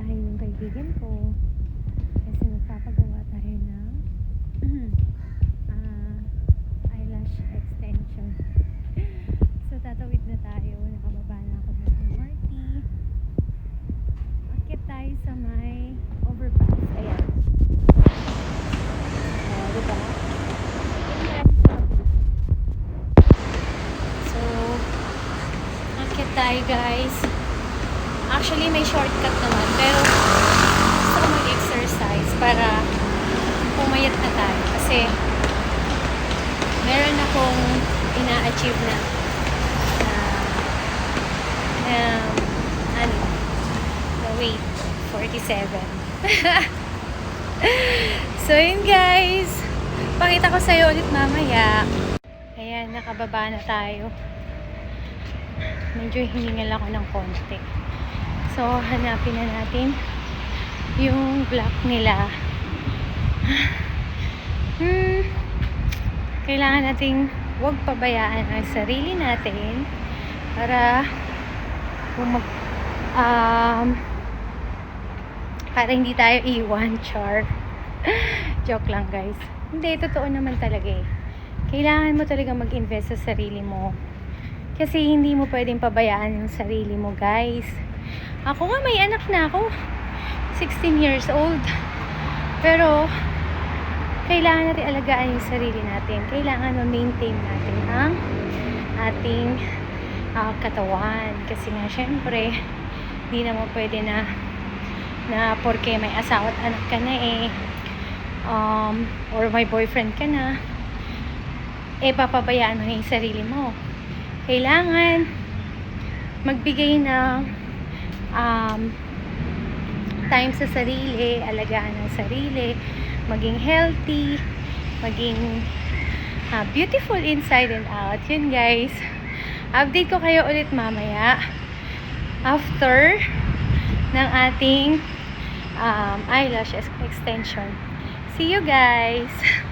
bahay ng kaibigan ko. Kasi magpapagawa tayo ng ah, eyelash extension. so, tatawid na tayo. Nakababa na ako ng MRT. Akit tayo sa may overpass. Ayan. Oh, diba? So, akit tayo guys. Actually, may shortcut naman. Pero, gusto ko mag-exercise para pumayat na tayo. Kasi, meron akong ina-achieve na na um, ano, na weight, 47. so, yun guys. Pakita ko sa'yo ulit mamaya. Ayan, nakababa na tayo. Medyo hiningal ako ng konti. So, hanapin na natin yung block nila. Hmm, kailangan nating huwag pabayaan ang sarili natin para kung mag, um, para hindi tayo iwan, char. Joke lang, guys. Hindi, totoo naman talaga eh. Kailangan mo talaga mag-invest sa sarili mo. Kasi hindi mo pwedeng pabayaan yung sarili mo, guys. Ako nga, may anak na ako. 16 years old. Pero, kailangan natin alagaan yung sarili natin. Kailangan ma-maintain natin ang ating ah, katawan. Kasi nga, syempre, hindi naman pwede na na porke may asawa at anak ka na eh um, or may boyfriend ka na eh papabayaan mo na yung sarili mo kailangan magbigay ng um, time sa sarili, alagaan ng sarili, maging healthy, maging ah, beautiful inside and out. Yun guys. Update ko kayo ulit mamaya after ng ating um, eyelash ex- extension. See you guys!